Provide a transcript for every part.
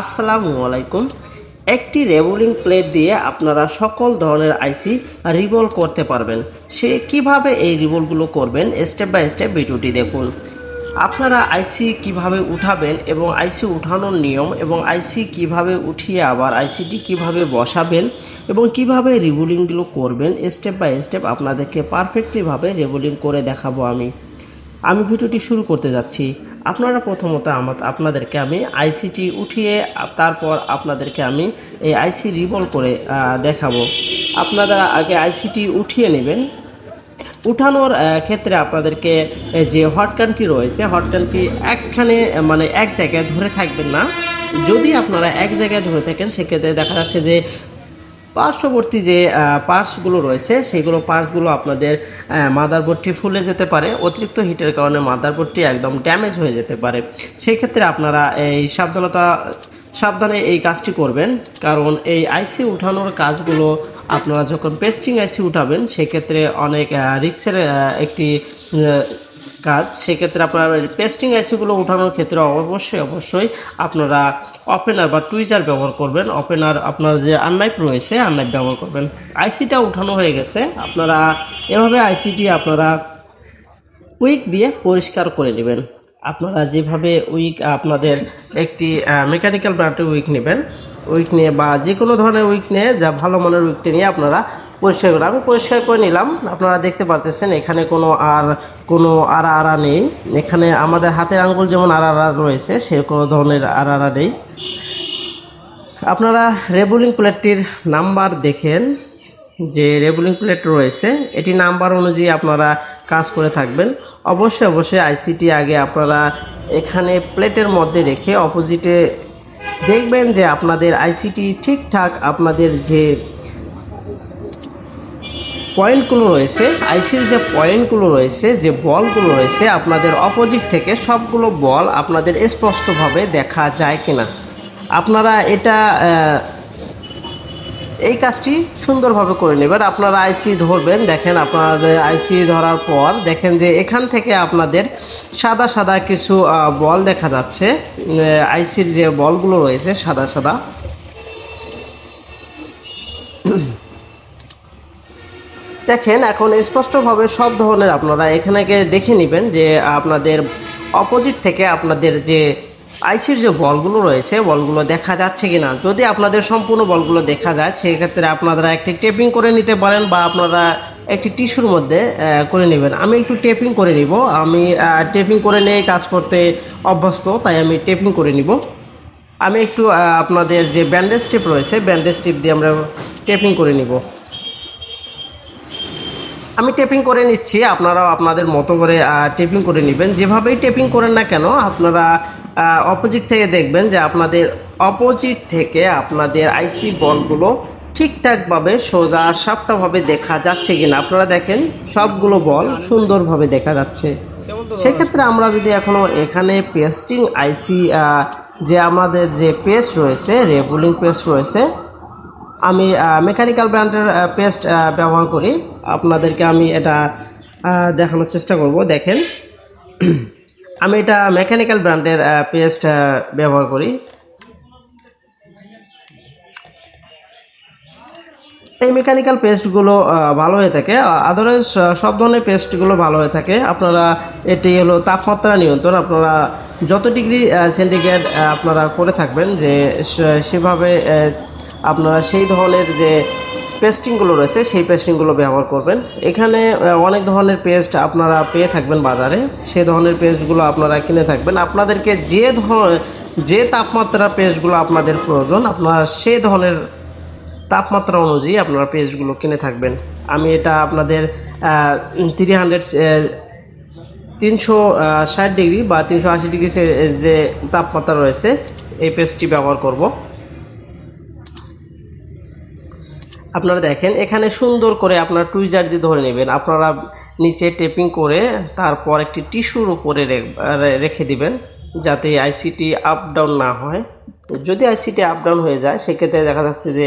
আসসালামু আলাইকুম। একটি রেবুলিং প্লেট দিয়ে আপনারা সকল ধরনের আইসি রিভল করতে পারবেন। সে কীভাবে এই রিভলগুলো করবেন, স্টেপ বাই স্টেপ ভিডিওটি দেখুন। আপনারা আইসি কীভাবে উঠাবেন এবং আইসি উঠানোর নিয়ম এবং আইসি কীভাবে উঠিয়ে আবার আইসিটি কীভাবে বসাবেন এবং কীভাবে রিভলিংগুলো করবেন, স্টেপ বাই স্টেপ আপনাদেরকে পারফেক্টলিভাবে রিভলিং করে দেখাবো আমি। আমি ভিডিওটি শুরু করতে যাচ্ছি। আপনারা প্রথমত আমার আপনাদেরকে আমি আইসিটি উঠিয়ে তারপর আপনাদেরকে আমি এই আইসি রিভল করে দেখাবো। আপনারা আগে আইসিটি উঠিয়ে নেবেন। উঠানোর ক্ষেত্রে আপনাদেরকে যে হটকানটি রয়েছে, হটকানটি একখানে মানে এক জায়গায় ধরে থাকবেন না। যদি আপনারা এক জায়গায় ধরে থাকেন, সেক্ষেত্রে দেখা যাচ্ছে যে পার্শ্ববর্তী যে পার্টসগুলো রয়েছে, সেগুলো পার্টসগুলো আপনাদের মাদারবোর্ডটি ফুলে যেতে পারে। অতিরিক্ত হিটের কারণে মাদারবোর্ডটি একদম ড্যামেজ হয়ে যেতে পারে। সেই ক্ষেত্রে আপনারা এই সাবধানতা, সাবধানে এই কাজটি করবেন। কারণ এই আইসি উঠানোর কাজগুলো, আপনারা যখন পেস্টিং আইসি উঠাবেন, সেক্ষেত্রে অনেক রিক্সের একটি কাজ। সেক্ষেত্রে আপনারা পেস্টিং আইসিগুলো উঠানোর ক্ষেত্রে অবশ্যই অবশ্যই আপনারা ওপেনার বা টুইজার ব্যবহার করবেন। ওপেনার আপনার যে আননাইপ রয়েছে আননাইপ ব্যবহার করবেন। আইসিটা উঠানো হয়ে গেছে। আপনারা এভাবে আইসিটি আপনারা উইক দিয়ে পরিষ্কার করে নেবেন। আপনারা যেভাবে উইক আপনাদের একটি মেকানিক্যাল ব্র্যান্ডের উইক নেবেন উইক নিয়ে বা যে কোনো ধরনের উইক নিয়ে যা ভালো মানের উইকটি নিয়ে আপনারা পরিষ্কার করে আমি পরিষ্কার করে নিলাম। আপনারা দেখতে পারতেছেন এখানে কোনো আর কোনো আড়া আড়া নেই। এখানে আমাদের হাতের আঙ্গুল যেমন আড়া আড়া রয়েছে সে কোনো ধরনের আড়া আড়া নেই। আপনারা রেবুলিং প্লেটটির নাম্বার দেখেন। যে রেবুলিং প্লেট রয়েছে, এটি নাম্বার অনুযায়ী আপনারা কাজ করে থাকবেন। অবশ্যই অবশ্যই আইসিটি আগে আপনারা এখানে প্লেটের মধ্যে রেখে অপোজিটে দেখবেন যে আপনাদের আইসিটি ঠিকঠাক আপনাদের যে পয়েন্টগুলো রয়েছে আইসির যে পয়েন্টগুলো রয়েছে, যে বলগুলো রয়েছে, আপনাদের অপোজিট থেকে সবগুলো বল আপনাদের স্পষ্টভাবে দেখা যায় কিনা। আপনারা এটা এই কাজটি সুন্দরভাবে করে নেবেন। আপনারা আইসি ধরবেন, দেখেন আপনাদের আইসি ধরার পর দেখেন যে এখান থেকে আপনাদের সাদা সাদা কিছু বল দেখা যাচ্ছে। আইসির যে বলগুলো রয়েছে সাদা সাদা। দেখেন এখন স্পষ্টভাবে সব ধরনের আপনারা এখানে দেখে নেবেন যে আপনাদের অপোজিট থেকে আপনাদের যে আইসির যে বলগুলো রয়েছে, বলগুলো দেখা যাচ্ছে কি না যদি আপনাদের সম্পূর্ণ বলগুলো দেখা যায়, সেক্ষেত্রে আপনারা একটি টেপিং করে নিতে পারেন বা আপনারা একটি টিস্যুর মধ্যে করে নেবেন। আমি একটু টেপিং করে নিব। আমি টেপিং করে নিয়ে কাজ করতে অভ্যস্ত, তাই আমি টেপিং করে নিব। আমি একটু আপনাদের যে ব্যান্ডেজ টিপ রয়েছে ব্যান্ডেজ টিপ দিয়ে আমরা টেপিং করে নিব। আমি টেপিং করে নিচ্ছি আপনারাও আপনাদের মতো করে টেপিং করে নেবেন। যেভাবেই টেপিং করেন না কেন আপনারা অপোজিট থেকে দেখবেন যে আপনাদের অপোজিট থেকে আপনাদের আইসি বলগুলো ঠিকঠাকভাবে সোজা সাপটাভাবে দেখা যাচ্ছে কিনা। আপনারা দেখেন সবগুলো বল সুন্দরভাবে দেখা যাচ্ছে। সেক্ষেত্রে আমরা যদি এখনও এখানে পেস্টিং আইসি যে আমাদের যে পেস্ট রয়েছে রেবুলিং পেস্ট রয়েছে আমি মেকানিক্যাল ব্র্যান্ডের পেস্ট ব্যবহার করি। আপনাদেরকে আমি এটা দেখানোর চেষ্টা করব, দেখেন। আমি এটা মেকানিক্যাল ব্র্যান্ডের পেস্ট ব্যবহার করি। এই মেকানিক্যাল পেস্টগুলো ভালো হয়ে থাকে। আদারওয়াইজ সব ধরনের পেস্টগুলো ভালো হয়ে থাকে। আপনারা, এটি হলো তাপমাত্রা নিয়ন্ত্রণ। আপনারা যত ডিগ্রি সেন্টিগ্রেড আপনারা করে থাকবেন যে সেভাবে আপনারা সেই ধরনের যে পেস্টিংগুলো রয়েছে, সেই পেস্টিংগুলো ব্যবহার করবেন। এখানে অনেক ধরনের পেস্ট আপনারা পেয়ে থাকবেন বাজারে। সেই ধরনের পেস্টগুলো আপনারা কিনে থাকবেন। আপনাদেরকে যে ধরনের যে তাপমাত্রার পেস্টগুলো আপনাদের প্রয়োজন, আপনারা সেই ধরনের তাপমাত্রা অনুযায়ী আপনারা পেস্টগুলো কিনে থাকবেন। আমি এটা আপনাদের থ্রি হান্ড্রেড তিনশো ষাট ডিগ্রি বা তিনশো আশি ডিগ্রি যে তাপমাত্রা রয়েছে, এই পেস্টটি ব্যবহার করব। আপনারা দেখেন, এখানে সুন্দর করে আপনার টুইজার দিয়ে ধরে নেবেন। আপনারা নিচে টেপিং করে তারপর একটি টিস্যুর উপরে রেখে দিবেন, যাতে আইসিটি আপ ডাউন না হয়। যদি আইসিটি আপ ডাউন হয়ে যায়, সেক্ষেত্রে দেখা যাচ্ছে যে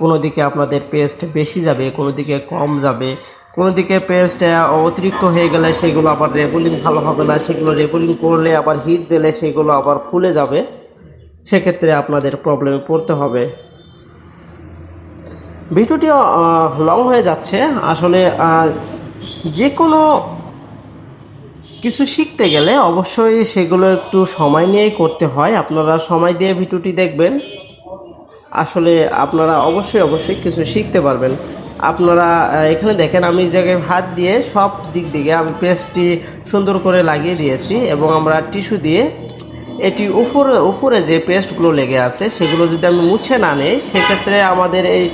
কোনো দিকে আপনাদের পেস্ট বেশি যাবে কোনো দিকে কম যাবে। কোনো দিকে পেস্ট অতিরিক্ত হয়ে গেলে সেগুলো আবার রেগুলিং ভালো হবে না। সেগুলো রেগুলিং করলে আবার হিট দিলে সেগুলো আবার ফুলে যাবে। সেক্ষেত্রে আপনাদের প্রবলেমে পড়তে হবে। ভিডিওটিও লং হয়ে যাচ্ছে। আসলে যে কোনো কিছু শিখতে গেলে অবশ্যই সেগুলো একটু সময় নিয়েই করতে হয়। আপনারা সময় দিয়ে ভিডিওটি দেখবেন। আসলে আপনারা অবশ্যই অবশ্যই কিছু শিখতে পারবেন। আপনারা এখানে দেখেন, আমি জায়গায় হাত দিয়ে সব দিক দিকে আমি পেস্টটি সুন্দর করে লাগিয়ে দিয়েছি এবং আমরা টিস্যু দিয়ে এটি উপরে উপরে যে পেস্টগুলো লেগে আছে, সেগুলো যদি আমি মুছে না নেই, সেক্ষেত্রে আমাদের এই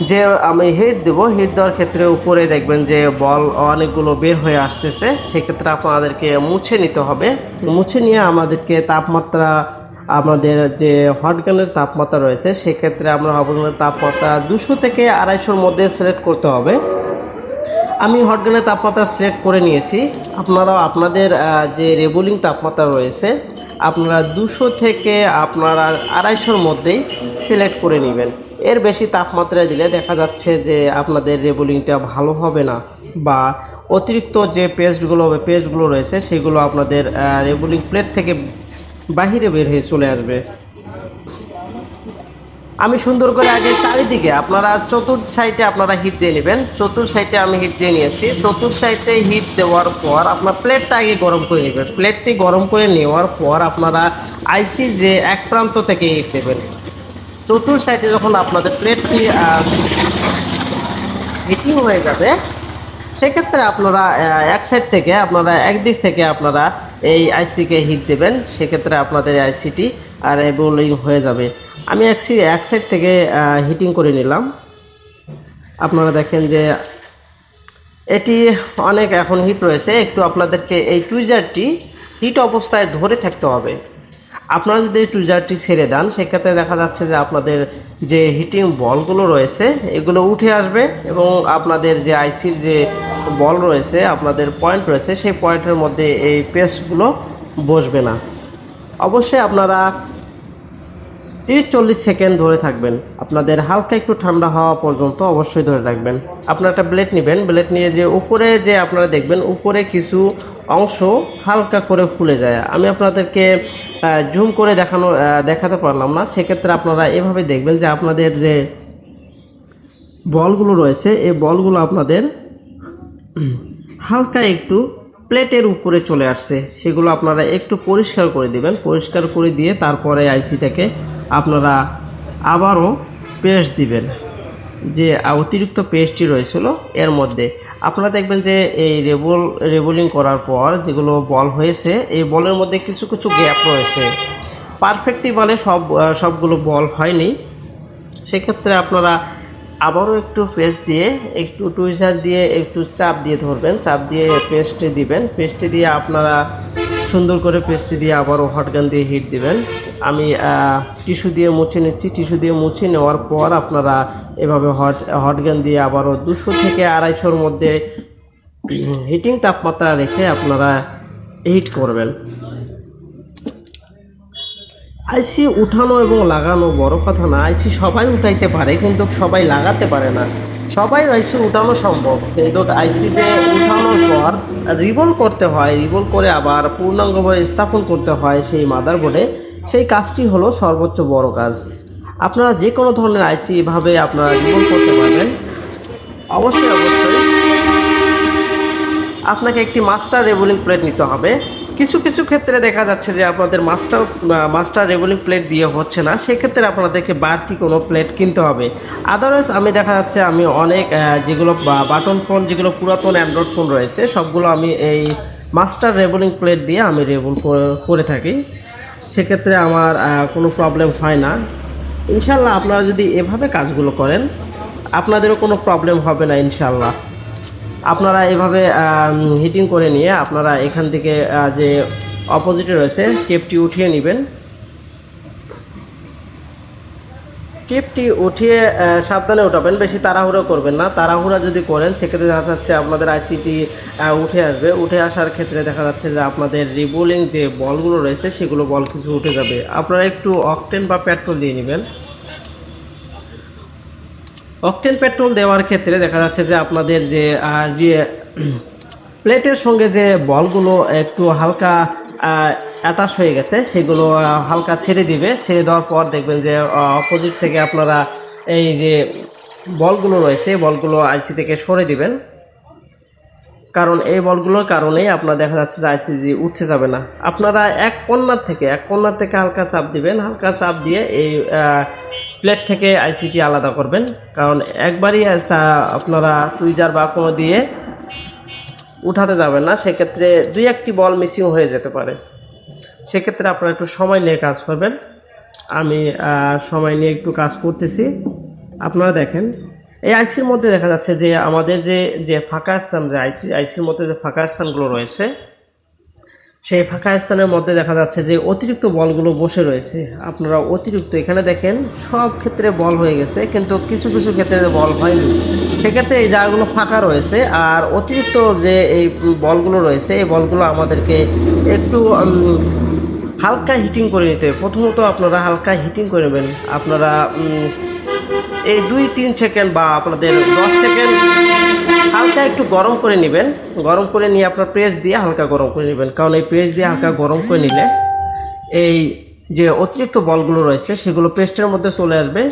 যে আমি হিট দেব হিট দেওয়ার ক্ষেত্রে উপরে দেখবেন যে বল অনেকগুলো বের হয়ে আসতেছে। সেক্ষেত্রে আপনাদেরকে মুছে নিতে হবে। মুছে নিয়ে আমাদেরকে তাপমাত্রা, আমাদের যে হটগানের তাপমাত্রা রয়েছে, সেক্ষেত্রে আমরা হটগানের তাপমাত্রা দুশো থেকে আড়াইশোর মধ্যে সিলেক্ট করতে হবে। আমি হটগানের তাপমাত্রা সিলেক্ট করে নিয়েছি। আপনারাও আপনাদের যে রেবুলিং তাপমাত্রা রয়েছে, আপনারা দুশো থেকে আপনারা আড়াইশোর মধ্যেই সিলেক্ট করে নেবেন। এর বেশি তাপমাত্রায় দিলে দেখা যাচ্ছে যে আপনাদের রেবুলিংটা ভালো হবে না বা অতিরিক্ত যে পেস্টগুলো হবে পেস্টগুলো রয়েছে, সেগুলো আপনাদের রেবুলিং প্লেট থেকে বাহিরে বের হয়ে চলে আসবে। আমি সুন্দর করে আগে চারিদিকে আপনারা চতুর্থ সাইডে আপনারা হিট দিয়ে নেবেন। চতুর্থ সাইডে আমি হিট দিয়ে নিয়েছি। চতুর্থ সাইডে হিট দেওয়ার পর আপনার প্লেটটা আগে গরম করে নেবেন। প্লেটটি গরম করে নেওয়ার পর আপনারা আইসির যে এক প্রান্ত থেকে হিট দেবেন চতুর্থ সাইডে যখন আপনাদের প্লেটটি হিটিং হয়ে যাবে, সেক্ষেত্রে আপনারা এক সাইড থেকে আপনারা একদিক থেকে আপনারা এই আইসিকে হিট দেবেন, সেক্ষেত্রে আপনাদের আইসিটি আর বোলিং হয়ে যাবে। আমি এক এক সাইড থেকে হিটিং করে নিলাম। আপনারা দেখেন যে এটি অনেক এখন হিট রয়েছে, একটু আপনাদেরকে এই টুইজারটি হিট অবস্থায় ধরে থাকতে হবে। আপনারা যদি টুইজারটি ছেড়ে দেন, সেক্ষেত্রে দেখা যাচ্ছে যে আপনাদের যে হিটিং বলগুলো রয়েছে, এগুলো উঠে আসবে এবং আপনাদের যে আইসির যে বল রয়েছে, আপনাদের পয়েন্ট রয়েছে, সেই পয়েন্টের মধ্যে এই পেস্টগুলো বসবে না। অবশ্যই আপনারা তিরিশ চল্লিশ সেকেন্ড ধরে থাকবেন। আপনাদের হালকা একটু ঠান্ডা হওয়া পর্যন্ত অবশ্যই ধরে রাখবেন। আপনারা একটা ব্লেড নেবেন। ব্লেড নিয়ে যে উপরে যে আপনারা দেখবেন, উপরে কিছু অংশ হালকা করে ফুলে যায়। আমি আপনাদেরকে জুম করে দেখানো দেখাতে পারলাম না। সেক্ষেত্রে আপনারা এভাবে দেখবেন যে আপনাদের যে বলগুলো রয়েছে এই বলগুলো আপনাদের হালকা একটু প্লেটের উপরে চলে আসছে। সেগুলো আপনারা একটু পরিষ্কার করে দিবেন। পরিষ্কার করে দিয়ে তারপরে আইসিটাকে আপনারা আবারও পেস্ট দিবেন। যে অতিরিক্ত পেস্টটি রয়েছিল, এর মধ্যে। আপনারা দেখবেন যে এই রেবল রেবলিং করার পর যেগুলো বল হয়েছে, এই বলের মধ্যে কিছু কিছু গ্যাপ রয়েছে। পারফেক্টলি বলে সব, সবগুলো বল হয়নি। সেক্ষেত্রে আপনারা আবারও একটু পেস্ট দিয়ে, একটু টুইজার দিয়ে, একটু চাপ দিয়ে ধরবেন। চাপ দিয়ে পেস্টে দিবেন। পেস্টে দিয়ে আপনারা সুন্দর করে পেস্টে দিয়ে আবারও হটগান দিয়ে হিট দিবেন। আমি টিস্যু দিয়ে মুছে নিচ্ছি। টিস্যু দিয়ে মুছে নেওয়ার পর আপনারা এভাবে হট হটগান দিয়ে আবারও দুশো থেকে আড়াইশোর মধ্যে হিটিং তাপমাত্রা রেখে আপনারা হিট করবেন। আইসি উঠানো এবং লাগানো বড় কথা না। আইসি সবাই উঠাইতে পারে, কিন্তু সবাই লাগাতে পারে না। সবাই আইসি উঠানো সম্ভব, কিন্তু আইসি যে উঠানোর পর রিবল করতে হয়, রিবল করে আবার পূর্ণাঙ্গভাবে স্থাপন করতে হয় সেই মাদার বোর্ডে সেই কাজটি হলো সর্বোচ্চ বড় কাজ। আপনারা যে কোনো ধরনের আইসি এভাবে আপনারা রিবল করতে পারবেন। অবশ্যই অবশ্যই। আপনাকে একটি মাস্টার রেবলিং প্লেট নিতে হবে। কিছু কিছু ক্ষেত্রে দেখা যাচ্ছে যে আপনাদের মাস্টার মাস্টার রেবলিং প্লেট দিয়ে হচ্ছে না সেক্ষেত্রে আপনাদেরকে বাড়তি কোনো প্লেট কিনতে হবে। আদারওয়াইজ আমি দেখা যাচ্ছে আমি অনেক যেগুলো বাটন ফোন যেগুলো পুরাতন অ্যান্ড্রয়েড ফোন রয়েছে, সবগুলো আমি এই মাস্টার রেবলিং প্লেট দিয়ে আমি রেবল করে থাকি। সেক্ষেত্রে আমার কোনো প্রবলেম হয় না। ইনশাল্লাহ আপনারা যদি এভাবে কাজগুলো করেন, আপনাদেরও কোনো প্রবলেম হবে না ইনশাল্লাহ আপনারা এভাবে হিটিং করে নিয়ে আপনারা এখান থেকে যে অপোজিটে রয়েছে টেপটি উঠিয়ে নেবেন। টেপটি উঠিয়ে সাবধানে উঠাবেন, বেশি তাড়াহুড়ো করবেন না। তাড়াহুড়া যদি করেন, সেক্ষেত্রে দেখা যাচ্ছে আপনাদের আইসিটি উঠে আসবে। উঠে আসার ক্ষেত্রে দেখা যাচ্ছে যে আপনাদের রিবোলিং যে বলগুলো রয়েছে, সেগুলো বল কিছু উঠে যাবে। আপনারা একটু অকটেন বা পেট্রোল দিয়ে নেবেন। অকটেন পেট্রোল দেওয়ার ক্ষেত্রে দেখা যাচ্ছে যে আপনাদের যে প্লেটের সঙ্গে যে বলগুলো একটু হালকা অ্যাটাচ হয়ে গেছে, সেগুলো হালকা ছেড়ে দিবে। ছেড়ে দেওয়ার পর দেখবেন যে অপোজিট থেকে আপনারা এই যে বলগুলো রয়েছে বলগুলো আইসি থেকে সরে দিবেন। কারণ এই বলগুলোর কারণেই আপনার দেখা যাচ্ছে যে আইসিজি উঠতে যাবে না। আপনারা এক কর্নার থেকে, এক কর্নার থেকে হালকা চাপ দিবেন। হালকা চাপ দিয়ে এই প্লেট থেকে আইসিটি আলাদা করবেন। কারণ একবারই চা- আপনারা টুইজার বা কোনো দিয়ে উঠাতে যাবেন না। সেক্ষেত্রে দুই একটি বল মিসিং হয়ে যেতে পারে। সেক্ষেত্রে আপনারা একটু সময় নিয়ে কাজ করবেন। আমি সময় নিয়ে একটু কাজ করতেছি। আপনারা দেখেন, এই আইসির মধ্যে দেখা যাচ্ছে যে আমাদের যে যে ফাঁকা স্থান, যে আইসি আইসির মধ্যে যে ফাঁকা স্থানগুলো রয়েছে সেই ফাঁকা স্থানের মধ্যে দেখা যাচ্ছে যে অতিরিক্ত বলগুলো বসে রয়েছে। আপনারা অতিরিক্ত এখানে দেখেন, সব ক্ষেত্রে বল হয়ে গেছে, কিন্তু কিছু কিছু ক্ষেত্রে বল হয়নি। সেক্ষেত্রে এই জায়গাগুলো ফাঁকা রয়েছে, আর অতিরিক্ত যে এই বলগুলো রয়েছে, এই বলগুলো আমাদেরকে একটু হালকা হিটিং করে নিতে প্রথমত আপনারা হালকা হিটিং করে নেবেন। আপনারা এই দুই তিন সেকেন্ড বা আপনাদের দশ সেকেন্ড হালকা একটু গরম করে নেবেন। গরম করে নিয়ে আপনার প্রেস দিয়ে হালকা গরম করে নেবেন। কারণ এই প্রেস দিয়ে হালকা গরম করে নিলে এই যে অতিরিক্ত বলগুলো রয়েছে, সেগুলো পেস্টের মধ্যে চলে আসবে।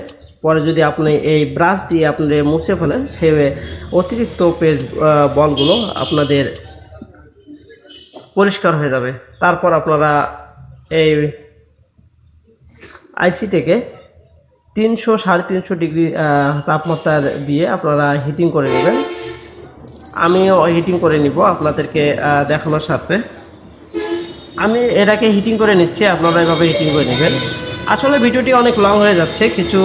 পরে যদি আপনি এই ব্রাশ দিয়ে আপনি মুছে ফেলেন, সে অতিরিক্ত পেস্ট বলগুলো আপনাদের পরিষ্কার হয়ে যাবে। তারপর আপনারা এই আইসিটিকে তিনশো সাড়ে তিনশো ডিগ্রি তাপমাত্রার দিয়ে আপনারা হিটিং করে নেবেন। আমিও হিটিং করে নিব আপনাদেরকে দেখানোর সাথে আমি এটাকে হিটিং করে নিচ্ছি, আপনারা এভাবে হিটিং করে নেবেন। আসলে ভিডিওটি অনেক লং হয়ে যাচ্ছে, কিছু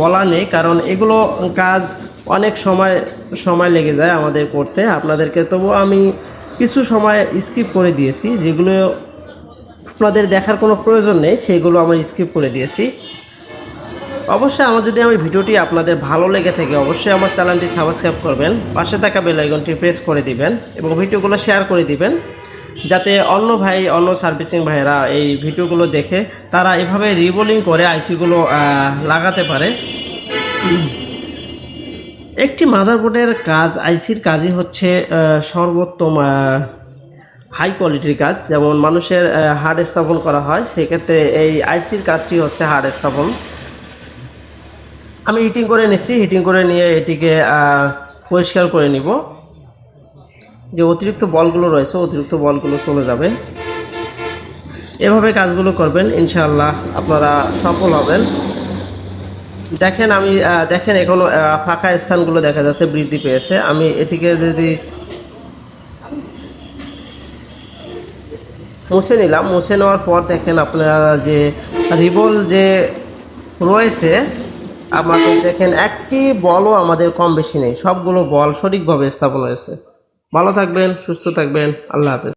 বলার নেই, কারণ এগুলো কাজ অনেক সময় সময় লেগে যায় আমাদের করতে। আপনাদেরকে তবু আমি কিছু সময় স্কিপ করে দিয়েছি, যেগুলো আপনাদের দেখার কোনো প্রয়োজন নেই, সেগুলো আমি স্কিপ করে দিয়েছি। অবশ্যই আমার যদি আমার ভিডিওটি আপনাদের ভালো লেগে থাকে, অবশ্যই আমার চ্যানেলটি সাবস্ক্রাইব করবেন, পাশে থাকা বেল আইকনটি প্রেস করে দিবেন এবং ভিডিওগুলো শেয়ার করে দিবেন, যাতে অন্য ভাই, অন্য সার্ভিসিং ভাইয়েরা এই ভিডিওগুলো দেখে তারা এভাবে রিবোলিং করে আইসিগুলো লাগাতে পারে। একটি মাদারবোর্ডের কাজ আইসির কাজই হচ্ছে সর্বোত্তম হাই কোয়ালিটির কাজ। যেমন মানুষের হার্ড স্থাপন করা হয়, সেক্ষেত্রে এই আইসির কাজটি হচ্ছে হার্ড স্থাপন। আমি হিটিং করে নিচ্ছি হিটিং করে নিয়ে এটিকে পরিষ্কার করে নিব। যে অতিরিক্ত বলগুলো রয়েছে অতিরিক্ত বলগুলো চলে যাবে। এভাবে কাজগুলো করবেন ইনশাআল্লাহ আপনারা সফল হবেন। দেখেন আমি দেখেন এখনও আহ, ফাঁকা স্থানগুলো দেখা যাচ্ছে বৃদ্ধি পেয়েছে। আমি এটিকে যদি মুছে নিলাম মুছে নেওয়ার পর দেখেন আপনারা যে রিবল যে রয়েছে আমাদের দেখেন, একটি বলও আমাদের কম বেশি নেই। সবগুলো বল সঠিকভাবে স্থাপন হয়েছে। ভালো থাকবেন, সুস্থ থাকবেন। আল্লাহ হাফেজ।